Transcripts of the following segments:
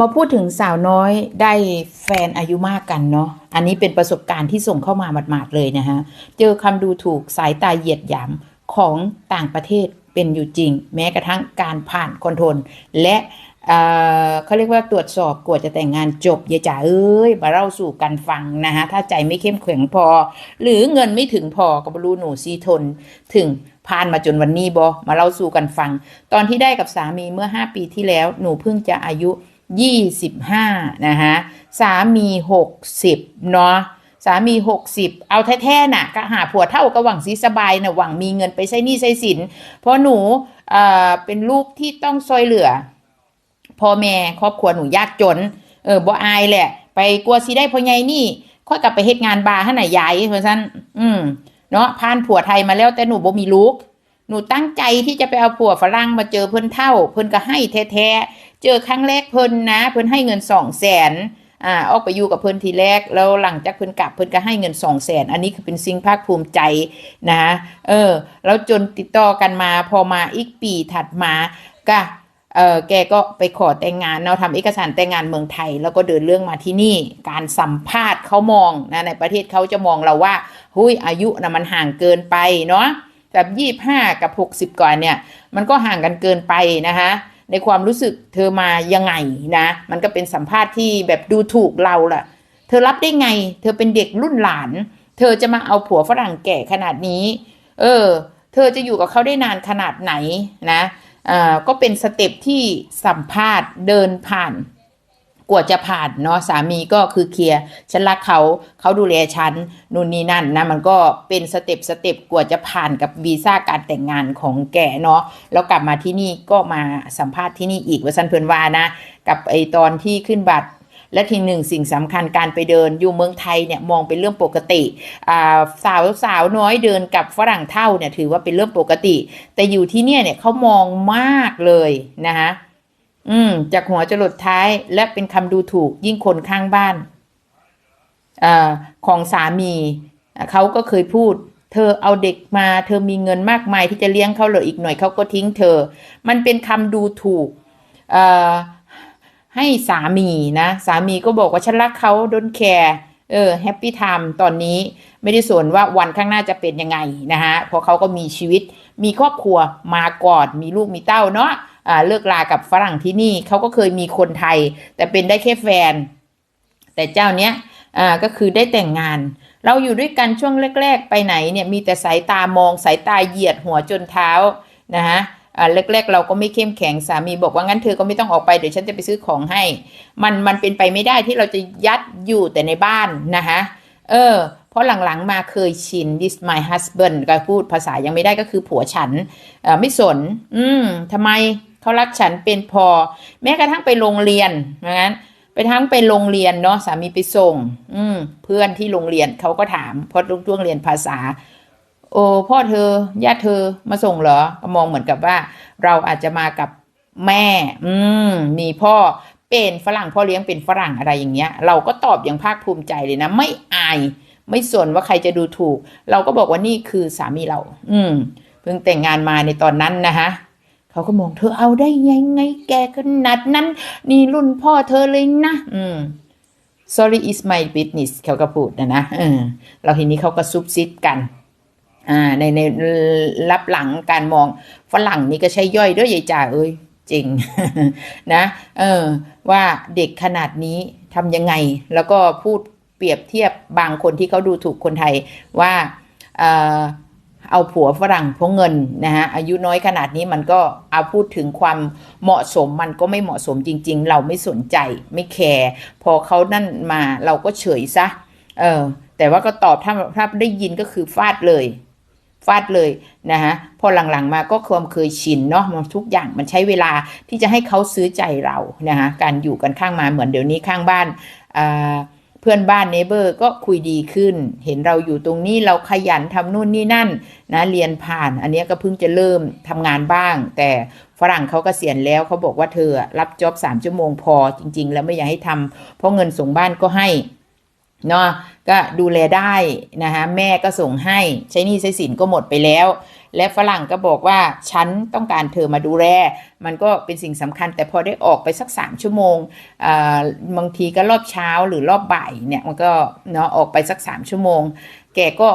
มาพูดถึงสาวน้อยได้แฟนอายุมากกันเนาะ อันนี้เป็นประสบการณ์ที่ส่งเข้ามาหมาดๆเลยนะฮะ เจอคำดูถูกสายตาเหยียดหยามของต่างประเทศเป็นอยู่จริง แม้กระทั่งการผ่านคอนโทรลและเเขาเรียกว่าตรวจสอบกว่าจะแต่งงานจบยายจ๋าเอ้ยมาเล่าสู่กันฟังนะฮะถ้าใจไม่เข้มแข็งพอ หรือเงินไม่ถึงพอก็บรู้หนูซีทน ถึงผ่านมาจนวันนี้บอมาเล่าสู่กันฟัง ตอนที่ได้กับสามีเมื่อ 5 ปีที่แล้วหนูเพิ่งจะอายุ 25นะฮะสามี60เนาะสามี60เอาแท้ๆน่ะก็หาผัวเท่าก็หวังสิสบายนะหวังมีเงินไปใช้หนี้ใช้สิน เพราะหนูเอ่อเป็นลูกที่ต้องซอยเหลือพ่อแม่ครอบครัวหนูยากจน เออบ่อายแหละ ไปกลัวสิได้พ่อใหญ่นี่ค่อยกลับไปเฮ็ดงานบาร์ให้หน่ะยายเพราะฉะนั้นอืมเนาะผ่านผัวไทยมาแล้วแต่หนูบ่มีลูกหนูตั้งใจที่จะไปเอาผัวฝรั่งมาเจอเพิ่นเท่า เพิ่นก็ให้แท้ๆ เจอครั้งแรกเพิ่นนะ เพิ่นให้เงินสองแสนอ่าออกไปอยู่กับเพิ่นทีแรกแล้วหลังจากเพิ่นกลับเพิ่นก็ให้เงินสองแสนอันนี้คือเป็นสิ่งภาคภูมิใจนะเออแล้วจนติดต่อกันมาพอมาอีกปีถัดมาก็เออแกก็ไปขอแต่งงานเนาะทำเอกสารแต่งงานเมืองไทย แล้วก็เดินเรื่องมาที่นี่ การสัมภาษณ์เขามองนะในประเทศเขาจะมองเราว่าหุยอายุนะมันห่างเกินไปเนาะแบบยี่ห้ากับหกสิบก่อนเนี่ย มันก็ห่างกันเกินไปนะคะ ในความรู้สึกเธอมายังไงนะ มันก็เป็นสัมภาษณ์ที่แบบดูถูกเราล่ะ เธอรับได้ไง เธอเป็นเด็กรุ่นหลาน เธอจะมาเอาผัวฝรั่งแก่ขนาดนี้ เออ เธอจะอยู่กับเขาได้นานขนาดไหนนะอ่าก็เป็นสเต็ปที่สัมภาษณ์เดินผ่าน กว่าจะผ่านเนาะสามีก็คือเคลียร์ฉันรักเขาเขาดูแลฉันนู่นนี่นั่นนะมันก็เป็นสเต็ปสเต็ปกว่าจะผ่านกับวีซ่าการแต่งงานของแกเนาะแล้วกลับมาที่นี่ก็มาสัมภาษณ์ที่นี่อีกว่าสันเพื่อนว่านะ กับไอตอนที่ขึ้นบัตรและทีหนึ่งสิ่งสำคัญการไปเดินอยู่เมืองไทยเนี่ยมองเป็นเรื่องปกติสาวสาวน้อยเดินกับฝรั่งเท่าเนี่ยถือว่าเป็นเรื่องปกติ แต่อยู่ที่เนี่ยเนี่ยเขามองมากเลยนะคะ อืม จากหัวจรดท้าย และเป็นคำดูถูกยิ่งคนข้างบ้านอของสามีเขาก็เคยพูด เธอเอาเด็กมา เธอมีเงินมากมายที่จะเลี้ยงเขาเหรออีกหน่อยเขาก็ทิ้งเธอ มันเป็นคำดูถูกให้สามีนะ สามีก็บอกว่าฉันรักเขาดนแคร์เออแฮปปี้ไทม์ตอนนี้ไม่ได้สนว่าวันข้างหน้าจะเป็นยังไงนะฮะเพราะเขาก็มีชีวิตมีครอบครัวมาก่อนมีลูกมีเต้าเนาะ เลิกลากับฝรั่งที่นี่เขาก็เคยมีคนไทย แต่เป็นได้แค่แฟน แต่เจ้าเนี้ยก็คือได้แต่งงาน เราอยู่ด้วยกันช่วงแรก ๆ ไปไหนเนี่ยมีแต่สายตามองสายตาเหยียดหัวจนเท้านะฮะแรกๆเราก็ไม่เข้มแข็งสามีบอกว่างั้นเธอก็ไม่ต้องออกไปเดี๋ยวฉันจะไปซื้อของให้ มันมันเป็นไปไม่ได้ที่เราจะยัดอยู่แต่ในบ้านนะคะเออเพราะหลังๆมาเคยชิน this my husband ก็พูดภาษายังไม่ได้ก็คือผัวฉันออไม่สน อืมทำไม เขารักฉันเป็นพอ แม้กระทั่งไปโรงเรียนงั้น ไปทั้งไปโรงเรียนเนาะสามีไปส่ง อืมเพื่อนที่โรงเรียนเขาก็ถามพราะลูกช่วงเรียนภาษา โอ้พ่อเธอญาติเธอมาส่งเหรอก็มองเหมือนกับว่า เราอาจจะมากับแม่ อืมมีพ่อเป็นฝรั่งพ่อเลี้ยงเป็นฝรั่งอะไรอย่างเงี้ย เราก็ตอบอย่างภาคภูมิใจเลยนะ ไม่อาย ไม่สนว่าใครจะดูถูก เราก็บอกว่านี่คือสามีเรา อืมเพิ่งแต่งงานมาในตอนนั้นนะฮะ เขาก็มองเธอเอาได้ยังไงแกขนาดนั้น นี่รุ่นพ่อเธอเลยนะ อืม sorry is my business เขาก็พูดนะนะเออเราทีนี้เขาก็ซุบซิบกันอ่าในในรับหลังการมองฝรั่งนี่ก็ใช่ย่อยด้วยยายจ่าเอ้ยจริงนะเออว่าเด็กขนาดนี้ทำยังไง แล้วก็พูดเปรียบเทียบบางคนที่เขาดูถูกคนไทยว่าเออ เอาผัวฝรั่งเพราะเงินนะฮะอายุน้อยขนาดนี้มันก็เอาพูดถึงความเหมาะสมมันก็ไม่เหมาะสมจริง ๆ เราไม่สนใจไม่แคร์พอเขานั่นมาเราก็เฉยซะเออแต่ว่าก็ตอบถ้าถ้าได้ยินก็คือฟาดเลยฟาดเลยนะฮะพอหลังๆมาก็ความเคยชินเนาะมันทุกอย่างมันใช้เวลาที่จะให้เขาซื้อใจเรานะฮะการอยู่กันข้างมาเหมือนเดี๋ยวนี้ข้างบ้านอ่า พื่อนบ้านเนเบอร์ก็คุยดีขึ้น เห็นเราอยู่ตรงนี้เราขยันทำนู่นนี่นั่นนะเรียนผ่าน อันนี้ก็เพิ่งจะเริ่มทำงานบ้าง แต่ฝรั่งเขากเกษียณแล้วเขาบอกว่าเธอรับจ็อบสามชั่วโมงพอจริง ๆ แล้วไม่อยากให้ทำเพราะเงินส่งบ้านก็ให้เนาะ ก็ดูแลได้นะคะแม่ก็ส่งให้ใช้หนี้ใช้สินก็หมดไปแล้ว และฝรั่งก็บอกว่าฉันต้องการเธอมาดูแล มันก็เป็นสิ่งสำคัญ แต่พอได้ออกไปสักสามชั่วโมงบางทีก็รอบเช้าหรือรอบบ่ายเนี่ยมันก็เนาะออกไปสักสามชั่วโมง แกก็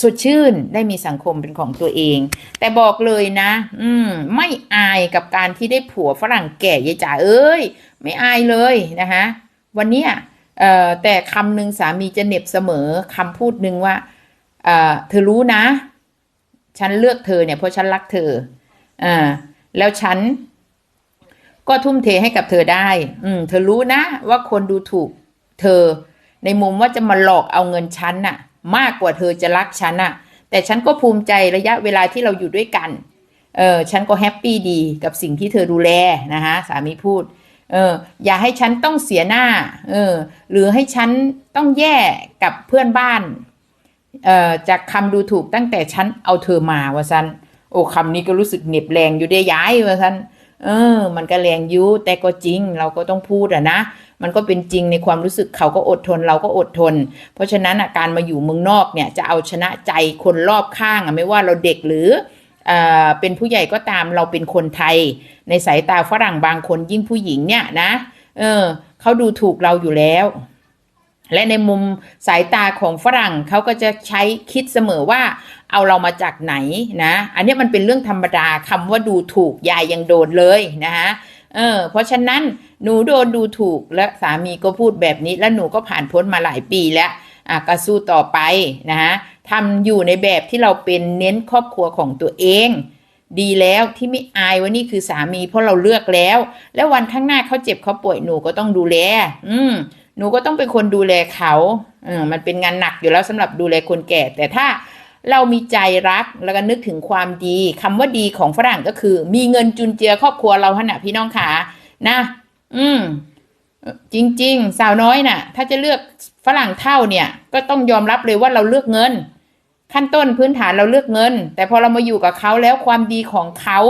สดชื่นได้มีสังคมเป็นของตัวเอง แต่บอกเลยนะ อืม ไม่อายกับการที่ได้ผัวฝรั่งแก่ยายจ๋าเอ้ย ไม่อายเลยนะคะวันเนี้ย เอ่อแต่คำหนึ่งสามีจะเหน็บเสมอคำพูดหนึ่งว่าเอ่อเธอรู้นะ ฉันเลือกเธอเนี่ยเพราะฉันรักเธออ่าแล้วฉันก็ทุ่มเทให้กับเธอได้ อืม เธอรู้นะ ว่าคนดูถูกเธอ ในมุมว่าจะมาหลอกเอาเงินฉันน่ะ มากกว่าเธอจะรักฉันน่ะ แต่ฉันก็ภูมิใจระยะเวลาที่เราอยู่ด้วยกัน เออฉันก็แฮปปี้ดีกับสิ่งที่เธอดูแลนะคะสามีพูด เอออย่าให้ฉันต้องเสียหน้าเออหรือให้ฉันต้องแย่กับเพื่อนบ้านเอ่อจากคำดูถูกตั้งแต่ฉันเอาเธอมาว่าซันโอ้คำนี้ก็รู้สึกเหน็บแรงอยู่ได้ย้ายว่าซันเออ มันก็แรงยุแต่ก็จริง เราก็ต้องพูดอะนะ มันก็เป็นจริงในความรู้สึกเขาก็อดทน เราก็อดทน เพราะฉะนั้นอะการมาอยู่เมืองนอกเนี่ยจะเอาชนะใจคนรอบข้างอะไม่ว่าเราเด็กหรือ เป็นผู้ใหญ่ก็ตามเราเป็นคนไทย ในสายตาฝรั่งบางคนยิ่งผู้หญิงเนี่ยนะ เออเขาดูถูกเราอยู่แล้ว และในมุมสายตาของฝรั่งเขาก็จะใช้คิดเสมอว่า เอาเรามาจากไหนนะ อันนี้มันเป็นเรื่องธรรมดาคำว่าดูถูกยายยังโดนเลยนะคะเออเพราะฉะนั้นหนูโดนดูถูกและสามีก็พูดแบบนี้ แล้วหนูก็ผ่านพ้นมาหลายปีแล้วอะก็สู้ต่อไปนะฮะ ทำอยู่ในแบบที่เราเป็นเน้นครอบครัวของตัวเอง ดีแล้วที่ไม่อายว่านี่คือสามี เพราะเราเลือกแล้ว แล้ววันข้างหน้าเขาเจ็บเขาป่วยหนูก็ต้องดูแล อืมหนูก็ต้องเป็นคนดูแลเขาเออมันเป็นงานหนักอยู่แล้วสำหรับดูแลคนแก่ แต่ถ้าเรามีใจรักแล้วก็นึกถึงความดีคำว่าดีของฝรั่งก็คือ มีเงินจุนเจือครอบครัวเราขณะพี่น้องขานะ อืมจริง ๆ สาวน้อยน่ะ ถ้าจะเลือกฝรั่งเท่าเนี่ย ก็ต้องยอมรับเลยว่าเราเลือกเงิน ขั้นต้นพื้นฐานเราเลือกเงิน แต่พอเรามาอยู่กับเขาแล้วความดีของเขา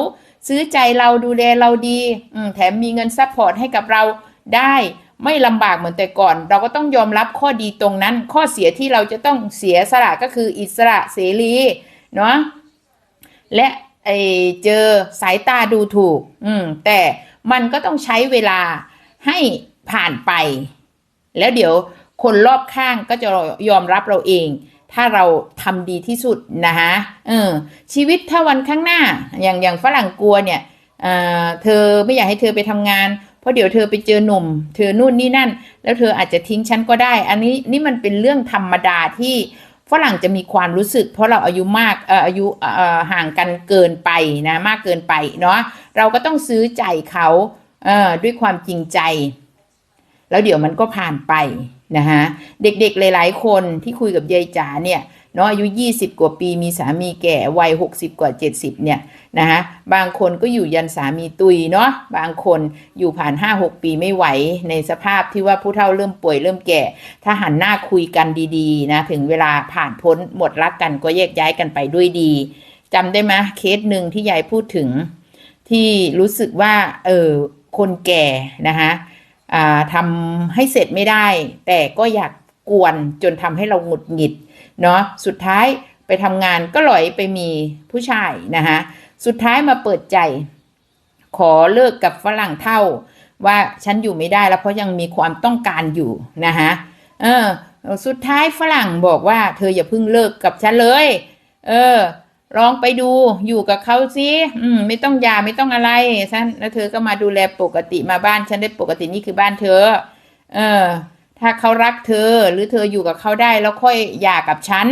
ซื้อใจเราดูแลเราดีอืแถมมีเงินซัพพอร์ตให้กับเราได้ไม่ลำบากเหมือนแต่ก่อน เราก็ต้องยอมรับข้อดีตรงนั้น ข้อเสียที่เราจะต้องเสียสละก็คืออิสระเสรีเนาะและไอเจอสายตาดูถูก อืม แต่มันก็ต้องใช้เวลาให้ผ่านไป แล้วเดี๋ยวคนรอบข้างก็จะยอมรับเราเอง ถ้าเราทำดีที่สุดนะคะเออชีวิตถ้าวันข้างหน้า อย่างอย่างฝรั่งกลัวเนี่ยเออเธอไม่อยากให้เธอไปทำงาน เพราะเดี๋ยวเธอไปเจอหนุ่ม เธอนู่นนี่นั่น แล้วเธออาจจะทิ้งฉันก็ได้ อันนี้นี่มันเป็นเรื่องธรรมดาที่ฝรั่งจะมีความรู้สึก เพราะเราอายุมากเอออายุเออห่างกันเกินไปนะมากเกินไปเนาะเราก็ต้องซื้อใจเขาเอ่อด้วยความจริงใจ แล้วเดี๋ยวมันก็ผ่านไปนะฮะเด็กๆหลาย ๆ คนที่คุยกับยายจ๋าเนี่ยเนาะอายุ 20 กว่าปีมีสามีแก่วัย 60 กว่า 70 เนี่ยนะฮะบางคนก็อยู่ยันสามีตุยเนาะบางคนอยู่ผ่าน 5-6 ปีไม่ไหวในสภาพที่ว่าผู้เฒ่าเริ่มป่วยเริ่มแก่ ถ้าหันหน้าคุยกันดีๆนะถึงเวลาผ่านพ้นหมดรักกันก็แยกย้ายกันไปด้วยดีจำได้ไหมเคสหนึ่งที่ยายพูดถึง ที่รู้สึกว่าเออคนแก่นะคะ ทำให้เสร็จไม่ได้ แต่ก็อยากกวนจนทำให้เราหงุดหงิดเนาะสุดท้ายไปทำงานก็หลอยไปมีผู้ชายนะคะสุดท้ายมาเปิดใจ ขอเลิกกับฝรั่งเท่า ว่าฉันอยู่ไม่ได้แล้วเพราะยังมีความต้องการอยู่นะคะเออสุดท้ายฝรั่งบอกว่า เธออย่าเพิ่งเลิกกับฉันเลย เออ ลองไปดูอยู่กับเขาสิอืม ไม่ต้องยาไม่ต้องอะไรฉันแล้วเธอก็มาดูแลปกติมาบ้านฉันได้ปกตินี่คือบ้านเธอ เออ ถ้าเขารักเธอ หรือเธออยู่กับเขาได้แล้วค่อยหย่ากับฉัน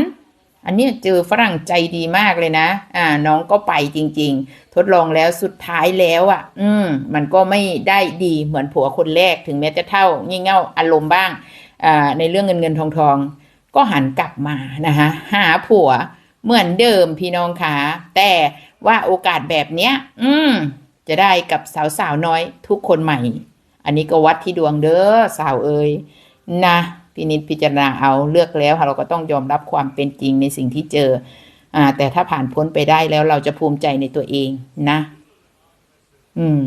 อันนี้เจอฝรั่งใจดีมากเลยนะ อ่า น้องก็ไปจริง ๆ ทดลองแล้วสุดท้ายแล้วอะ อืม มันก็ไม่ได้ดีเหมือนผัวคนแรกถึงแม้จะเท่างี่เง่าอารมณ์บ้าง อ่า ในเรื่องเงินเงินทองทอง ก็หันกลับมานะคะหาผัว เหมือนเดิมพี่น้องคะแต่ว่าโอกาสแบบเนี้ย อืม จะได้กับสาวๆน้อยทุกคนใหม่ อันนี้ก็วัดที่ดวงเด้อสาวเอ่ยนะพินิจพิจารณาเอาเลือกแล้วค่ะเราก็ต้องยอมรับความเป็นจริงในสิ่งที่เจอ อ่า แต่ถ้าผ่านพ้นไปได้แล้วเราจะภูมิใจในตัวเองนะ อืม